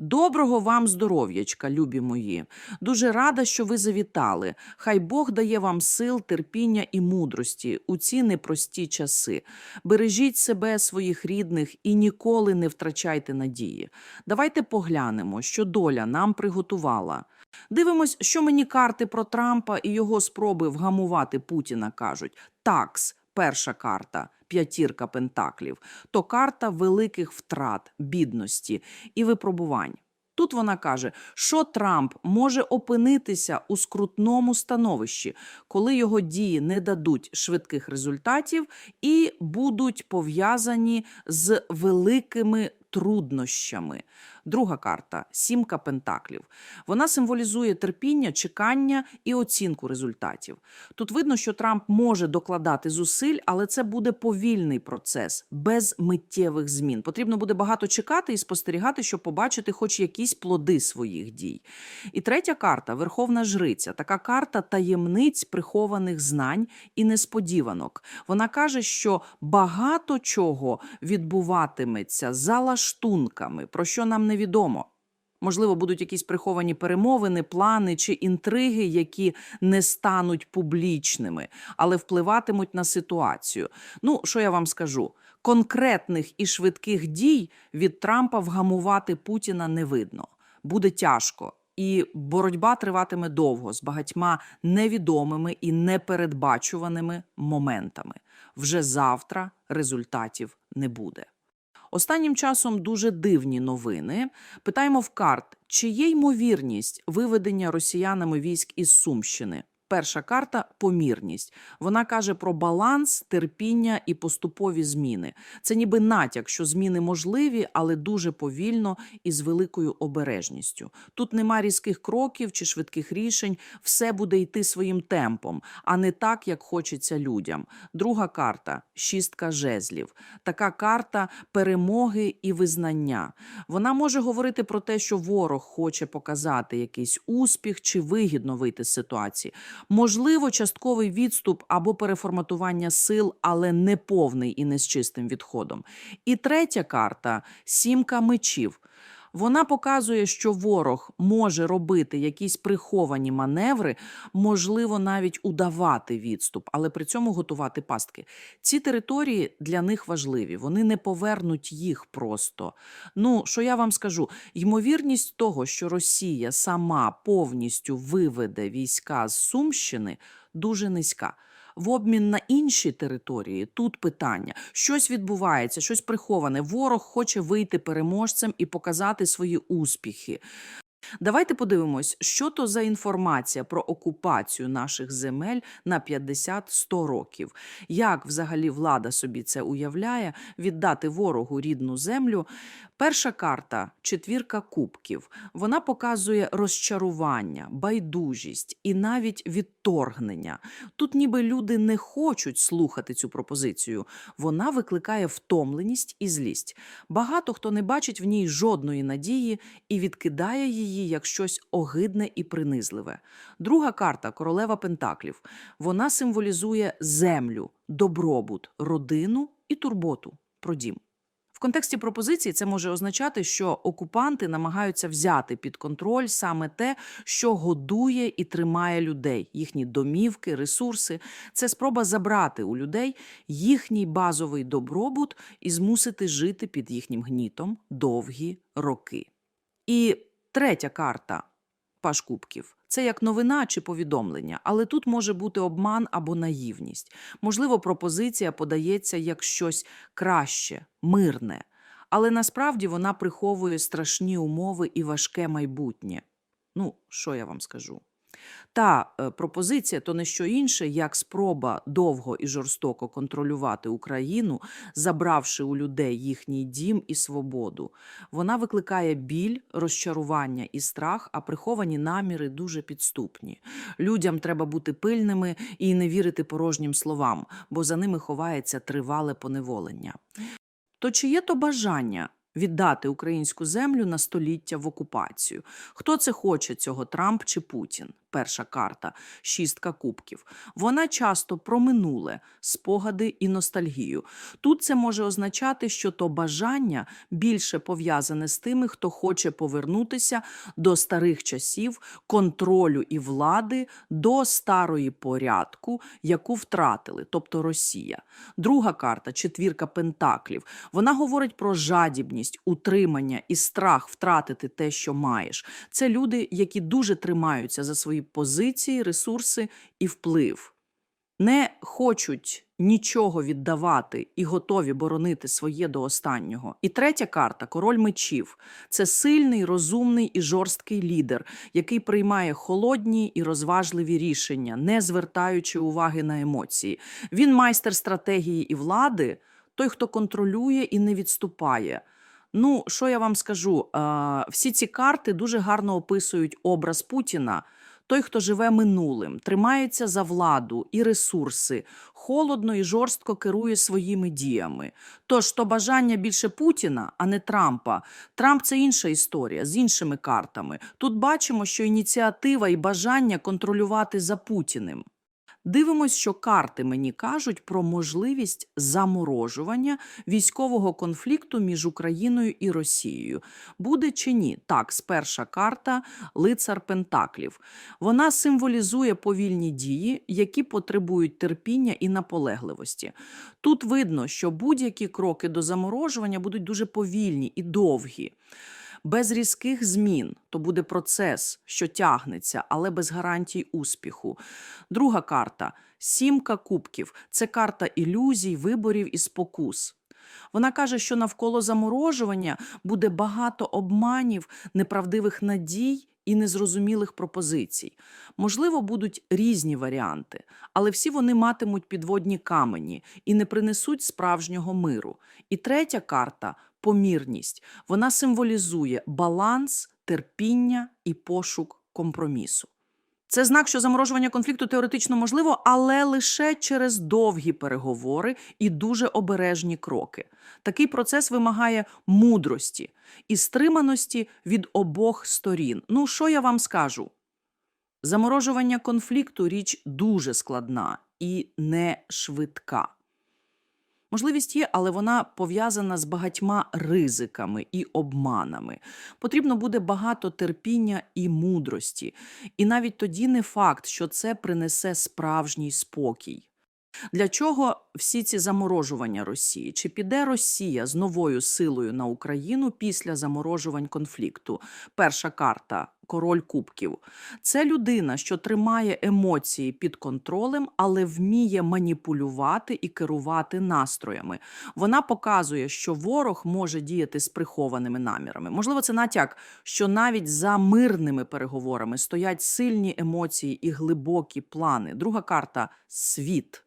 Доброго вам здоров'ячка, любі мої. Дуже рада, що ви завітали. Хай Бог дає вам сил, терпіння і мудрості у ці непрості часи. Бережіть себе, своїх рідних і ніколи не втрачайте надії. Давайте поглянемо, що доля нам приготувала. Дивимось, що мені карти про Трампа і його спроби вгамувати Путіна кажуть. Такс, перша карта, п'ятірка пентаклів, то карта великих втрат, бідності і випробувань. Тут вона каже, що Трамп може опинитися у скрутному становищі, коли його дії не дадуть швидких результатів і будуть пов'язані з великими труднощами. Друга карта сімка пентаклів. Вона символізує терпіння, чекання і оцінку результатів. Тут видно, що Трамп може докладати зусиль, але це буде повільний процес без миттєвих змін. Потрібно буде багато чекати і спостерігати, щоб побачити хоч якісь плоди своїх дій. І третя карта Верховна Жриця. Така карта таємниць прихованих знань і несподіванок. Вона каже, що багато чого відбуватиметься за лаштунками, про що нам невідомо. Можливо, будуть якісь приховані перемовини, плани чи інтриги, які не стануть публічними, але впливатимуть на ситуацію. Ну, що я вам скажу? Конкретних і швидких дій від Трампа вгамувати Путіна не видно. Буде тяжко. І боротьба триватиме довго з багатьма невідомими і непередбачуваними моментами. Вже завтра результатів не буде. Останнім часом дуже дивні новини. Питаємо в карт, чи є ймовірність виведення росіянами військ із Сумщини? Перша карта помірність. Вона каже про баланс, терпіння і поступові зміни. Це ніби натяк, що зміни можливі, але дуже повільно і з великою обережністю. Тут нема різких кроків чи швидких рішень, все буде йти своїм темпом, а не так, як хочеться людям. Друга карта шістка жезлів. Така карта перемоги і визнання. Вона може говорити про те, що ворог хоче показати якийсь успіх чи вигідно вийти з ситуації. Можливо, частковий відступ або переформатування сил, але не повний і не з чистим відходом. І третя карта сімка мечів. Вона показує, що ворог може робити якісь приховані маневри, можливо, навіть удавати відступ, але при цьому готувати пастки. Ці території для них важливі, вони не повернуть їх просто. Ну, що я вам скажу? Ймовірність того, що Росія сама повністю виведе війська з Сумщини, дуже низька. В обмін на інші території тут питання: щось відбувається, щось приховане. Ворог хоче вийти переможцем і показати свої успіхи. Давайте подивимось, що то за інформація про окупацію наших земель на 50-100 років. Як взагалі влада собі це уявляє, віддати ворогу рідну землю. Перша карта четвірка кубків. Вона показує розчарування, байдужість і навіть відторгнення. Тут ніби люди не хочуть слухати цю пропозицію. Вона викликає втомленість і злість. Багато хто не бачить в ній жодної надії і відкидає її як щось огидне і принизливе. Друга карта королева Пентаклів. Вона символізує землю, добробут, родину і турботу про дім. В контексті пропозиції це може означати, що окупанти намагаються взяти під контроль саме те, що годує і тримає людей, їхні домівки, ресурси. Це спроба забрати у людей їхній базовий добробут і змусити жити під їхнім гнітом довгі роки. І третя карта Паш Кубків. Це як новина чи повідомлення, але тут може бути обман або наївність. Можливо, пропозиція подається як щось краще, мирне, але насправді вона приховує страшні умови і важке майбутнє. Ну, що я вам скажу? Та е, пропозиція то не що інше, як спроба довго і жорстоко контролювати Україну, забравши у людей їхній дім і свободу. Вона викликає біль, розчарування і страх, а приховані наміри дуже підступні. Людям треба бути пильними і не вірити порожнім словам, бо за ними ховається тривале поневолення. То чи є то бажання віддати українську землю на століття в окупацію? Хто це хоче цього Трамп чи Путін? Перша карта, шістка кубків. Вона часто про минуле, спогади і ностальгію. Тут це може означати, що то бажання більше пов'язане з тими, хто хоче повернутися до старих часів, контролю і влади, до старої порядку, яку втратили, тобто Росія. Друга карта четвірка пентаклів. Вона говорить про жадібність, утримання і страх втратити те, що маєш. Це люди, які дуже тримаються за свої позиції, ресурси і вплив. Не хочуть нічого віддавати і готові боронити своє до останнього. І третя карта король мечів. Це сильний, розумний і жорсткий лідер, який приймає холодні і розважливі рішення, не звертаючи уваги на емоції. Він майстер стратегії і влади, той, хто контролює і не відступає. Ну, що я вам скажу? Всі ці карти дуже гарно описують образ Путіна. Той, хто живе минулим, тримається за владу і ресурси, холодно і жорстко керує своїми діями. Тож то бажання більше Путіна, а не Трампа. Трамп це інша історія з іншими картами. Тут бачимо, що ініціатива і бажання контролювати за Путіним. Дивимось, що карти мені кажуть про можливість заморожування військового конфлікту між Україною і Росією. Буде чи ні? Так, сперша карта лицар Пентаклів. Вона символізує повільні дії, які потребують терпіння і наполегливості. Тут видно, що будь-які кроки до заморожування будуть дуже повільні і довгі. Без різких змін то буде процес, що тягнеться, але без гарантій успіху. Друга карта сімка кубків це карта ілюзій, виборів і спокус. Вона каже, що навколо заморожування буде багато обманів, неправдивих надій і незрозумілих пропозицій. Можливо, будуть різні варіанти, але всі вони матимуть підводні камені і не принесуть справжнього миру. І третя карта помірність. Вона символізує баланс, терпіння і пошук компромісу. Це знак, що заморожування конфлікту теоретично можливо, але лише через довгі переговори і дуже обережні кроки. Такий процес вимагає мудрості і стриманості від обох сторін. Ну, що я вам скажу? Заморожування конфлікту річ дуже складна і не швидка. Можливість є, але вона пов'язана з багатьма ризиками і обманами. Потрібно буде багато терпіння і мудрості. І навіть тоді не факт, що це принесе справжній спокій. Для чого всі ці заморожування Росії? Чи піде Росія з новою силою на Україну після заморожувань конфлікту? Перша карта король кубків. Це людина, що тримає емоції під контролем, але вміє маніпулювати і керувати настроями. Вона показує, що ворог може діяти з прихованими намірами. Можливо, це натяк, що навіть за мирними переговорами стоять сильні емоції і глибокі плани. Друга карта світ.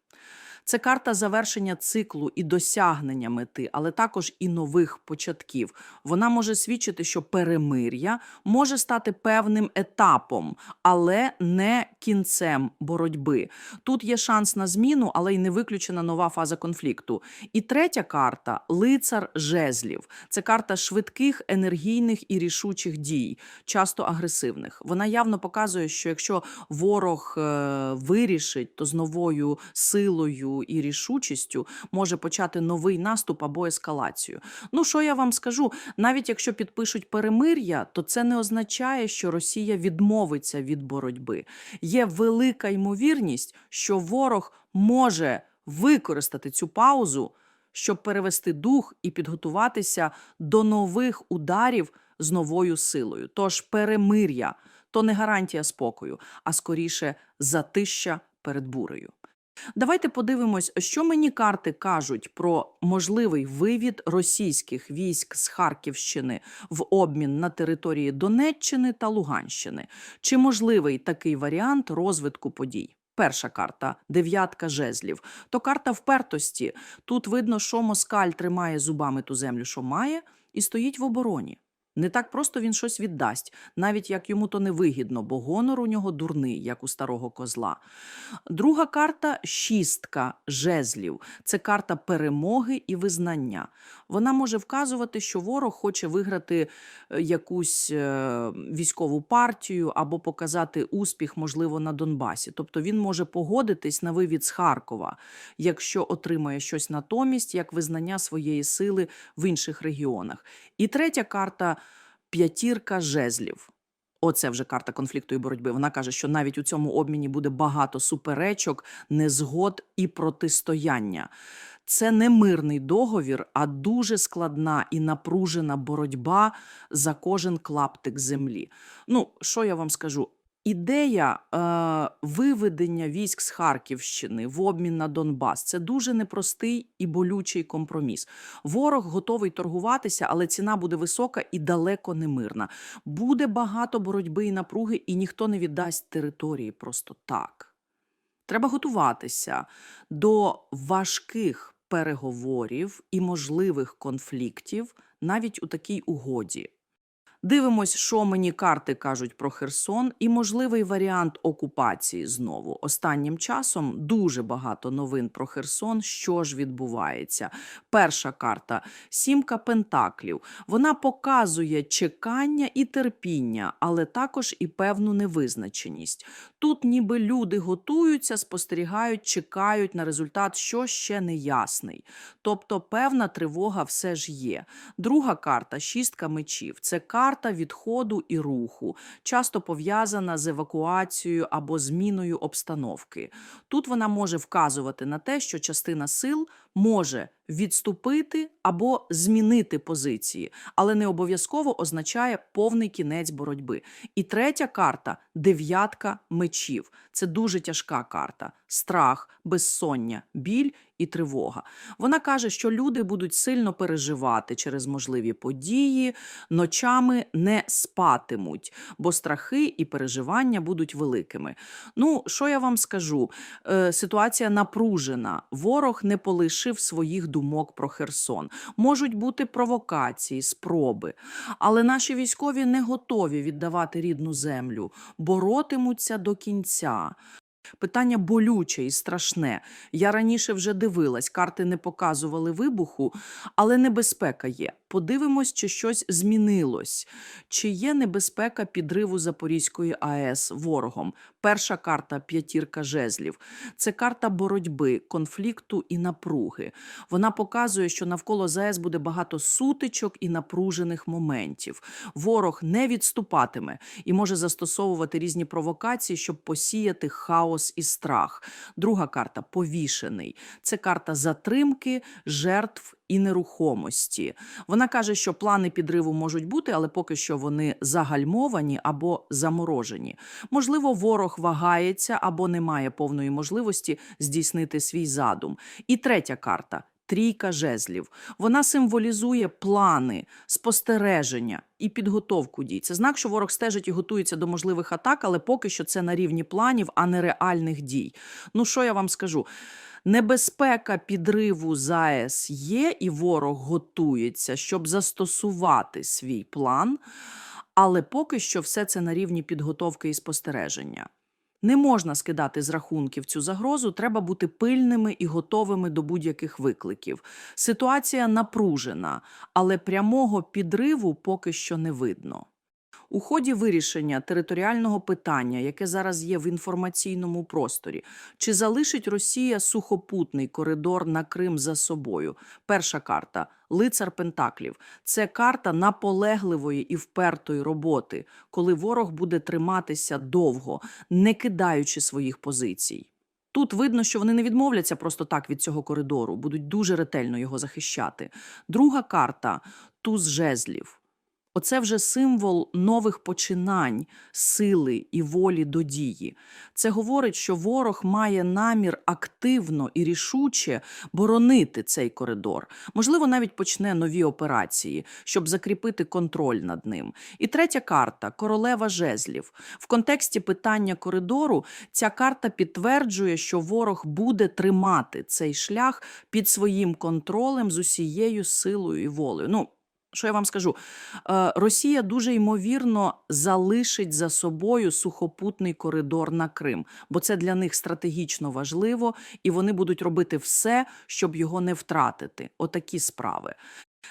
Це карта завершення циклу і досягнення мети, але також і нових початків. Вона може свідчити, що перемир'я може стати певним етапом, але не кінцем боротьби. Тут є шанс на зміну, але й не виключена нова фаза конфлікту. І третя карта лицар жезлів. Це карта швидких, енергійних і рішучих дій, часто агресивних. Вона явно показує, що якщо ворог е, вирішить, то з новою силою і рішучістю може почати новий наступ або ескалацію. Ну що я вам скажу? Навіть якщо підпишуть перемир'я, то це не означає, що Росія відмовиться від боротьби. Є велика ймовірність, що ворог може використати цю паузу, щоб перевести дух і підготуватися до нових ударів з новою силою. Тож перемир'я то не гарантія спокою, а скоріше затища перед бурею. Давайте подивимось, що мені карти кажуть про можливий вивід російських військ з Харківщини в обмін на території Донеччини та Луганщини. Чи можливий такий варіант розвитку подій? Перша карта дев'ятка жезлів. То карта впертості. Тут видно, що москаль тримає зубами ту землю, що має, і стоїть в обороні. Не так просто він щось віддасть, навіть як йому то не вигідно, бо гонор у нього дурний, як у старого козла. Друга карта шістка жезлів. Це карта перемоги і визнання. Вона може вказувати, що ворог хоче виграти е, якусь е, військову партію або показати успіх, можливо, на Донбасі. Тобто він може погодитись на вивід з Харкова, якщо отримає щось натомість, як визнання своєї сили в інших регіонах. І третя карта п'ятірка жезлів. Оце вже карта конфлікту і боротьби. Вона каже, що навіть у цьому обміні буде багато суперечок, незгод і протистояння. Це не мирний договір, а дуже складна і напружена боротьба за кожен клаптик землі. Ну, що я вам скажу? Ідея е, виведення військ з Харківщини в обмін на Донбас це дуже непростий і болючий компроміс. Ворог готовий торгуватися, але ціна буде висока і далеко не мирна. Буде багато боротьби і напруги, і ніхто не віддасть території просто так. Треба готуватися до важких переговорів і можливих конфліктів навіть у такій угоді. Дивимось, що мені карти кажуть про Херсон, і можливий варіант окупації знову. Останнім часом дуже багато новин про Херсон. Що ж відбувається? Перша карта сімка пентаклів. Вона показує чекання і терпіння, але також і певну невизначеність. Тут ніби люди готуються, спостерігають, чекають на результат, що ще не ясний. Тобто певна тривога все ж є. Друга карта шістка мечів. Це карта відходу і руху, часто пов'язана з евакуацією або зміною обстановки. Тут вона може вказувати на те, що частина сил може відступити або змінити позиції, але не обов'язково означає повний кінець боротьби. І третя карта дев'ятка мечів. Це дуже тяжка карта: страх, безсоння, біль і тривога. Вона каже, що люди будуть сильно переживати через можливі події, ночами не спатимуть, бо страхи і переживання будуть великими. Ну, що я вам скажу? Е, ситуація напружена. Ворог не полишив своїх думок про Херсон. Можуть бути провокації, спроби. Але наші військові не готові віддавати рідну землю, боротимуться до кінця. Питання болюче і страшне. Я раніше вже дивилась, карти не показували вибуху, але небезпека є. Подивимось, чи щось змінилось, чи є небезпека підриву Запорізької АЕС ворогом. Перша карта п'ятірка жезлів. Це карта боротьби, конфлікту і напруги. Вона показує, що навколо ЗАЕС буде багато сутичок і напружених моментів. Ворог не відступатиме і може застосовувати різні провокації, щоб посіяти хаос і страх. Друга карта повішений. Це карта затримки, жертв і нерухомості. Вона каже, що плани підриву можуть бути, але поки що вони загальмовані або заморожені. Можливо, ворог вагається або не має повної можливості здійснити свій задум. І третя карта. Трійка жезлів. Вона символізує плани, спостереження і підготовку дій. Це знак, що ворог стежить і готується до можливих атак, але поки що це на рівні планів, а не реальних дій. Ну що я вам скажу? Небезпека підриву ЗАЕС є, і ворог готується, щоб застосувати свій план, але поки що все це на рівні підготовки і спостереження. Не можна скидати з рахунків цю загрозу, треба бути пильними і готовими до будь-яких викликів. Ситуація напружена, але прямого підриву поки що не видно. У ході вирішення територіального питання, яке зараз є в інформаційному просторі, чи залишить Росія сухопутний коридор на Крим за собою? Перша карта лицар Пентаклів. Це карта наполегливої і впертої роботи, коли ворог буде триматися довго, не кидаючи своїх позицій. Тут видно, що вони не відмовляться просто так від цього коридору, будуть дуже ретельно його захищати. Друга карта туз жезлів. Оце вже символ нових починань, сили і волі до дії. Це говорить, що ворог має намір активно і рішуче боронити цей коридор. Можливо, навіть почне нові операції, щоб закріпити контроль над ним. І третя карта королева жезлів. В контексті питання коридору ця карта підтверджує, що ворог буде тримати цей шлях під своїм контролем з усією силою і волею. Ну, Що я вам скажу? Е, Росія дуже ймовірно залишить за собою сухопутний коридор на Крим, бо це для них стратегічно важливо, і вони будуть робити все, щоб його не втратити. Отакі справи.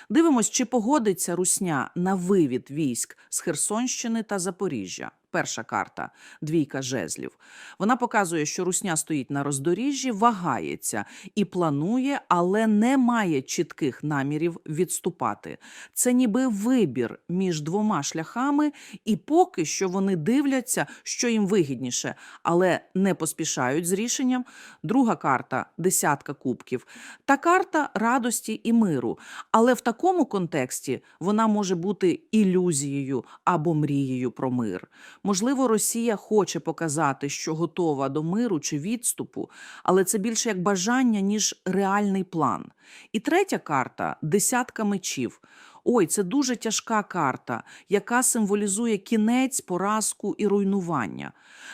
Дивимось, чи погодиться Русня на вивід військ з Херсонщини та Запоріжжя. Перша карта двійка жезлів. Вона показує, що Русня стоїть на роздоріжжі, вагається і планує, але не має чітких намірів відступати. Це ніби вибір між двома шляхами, і поки що вони дивляться, що їм вигідніше, але не поспішають з рішенням. Друга карта десятка кубків. Та карта радості і миру. Але в такому контексті вона може бути ілюзією або мрією про мир. Можливо, Росія хоче показати, що готова до миру чи відступу, але це більше як бажання, ніж реальний план. І третя карта десятка мечів. Ой, це дуже тяжка карта, яка символізує кінець, поразку і руйнування.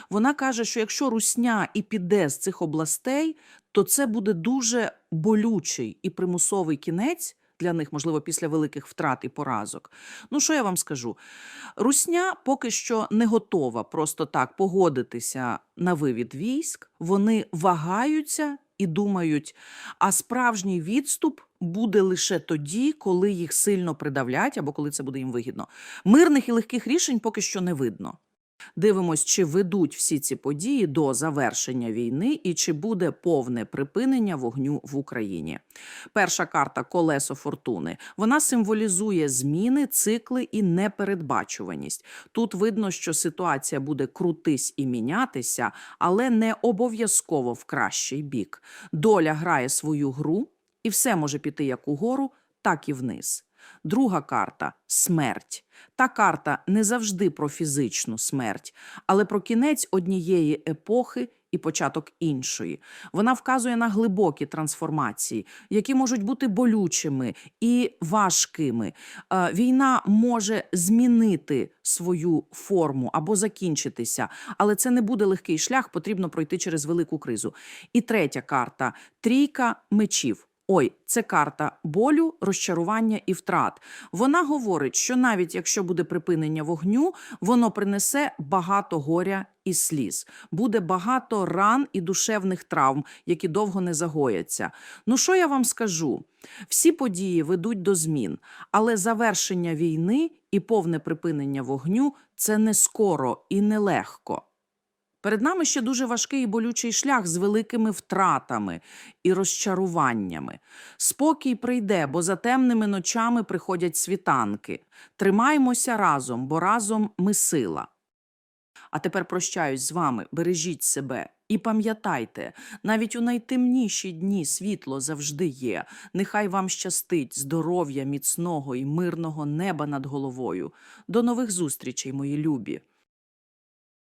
Вона каже, що якщо русня і піде з цих областей, то це буде дуже болючий і примусовий кінець для них, можливо, після великих втрат і поразок. Ну, що я вам скажу? Русня поки що не готова просто так погодитися на вивід військ. Вони вагаються і думають, а справжній відступ буде лише тоді, коли їх сильно придавлять або коли це буде їм вигідно. Мирних і легких рішень поки що не видно. Дивимось, чи ведуть всі ці події до завершення війни і чи буде повне припинення вогню в Україні. Перша карта колесо фортуни. Вона символізує зміни, цикли і непередбачуваність. Тут видно, що ситуація буде крутись і мінятися, але не обов'язково в кращий бік. Доля грає свою гру, і все може піти як угору, так і вниз. Друга карта смерть. Та карта не завжди про фізичну смерть, але про кінець однієї епохи і початок іншої. Вона вказує на глибокі трансформації, які можуть бути болючими і важкими. Е, Війна може змінити свою форму або закінчитися, але це не буде легкий шлях, потрібно пройти через велику кризу. І третя карта трійка мечів. Ой, це карта болю, розчарування і втрат. Вона говорить, що навіть якщо буде припинення вогню, воно принесе багато горя і сліз. Буде багато ран і душевних травм, які довго не загояться. Ну що я вам скажу? Всі події ведуть до змін, але завершення війни і повне припинення вогню це не скоро і не легко. Перед нами ще дуже важкий і болючий шлях з великими втратами і розчаруваннями. Спокій прийде, бо за темними ночами приходять світанки. Тримаймося разом, бо разом ми сила. А тепер прощаюсь з вами, бережіть себе і пам'ятайте, навіть у найтемніші дні світло завжди є. Нехай вам щастить здоров'я міцного і мирного неба над головою. До нових зустрічей, мої любі!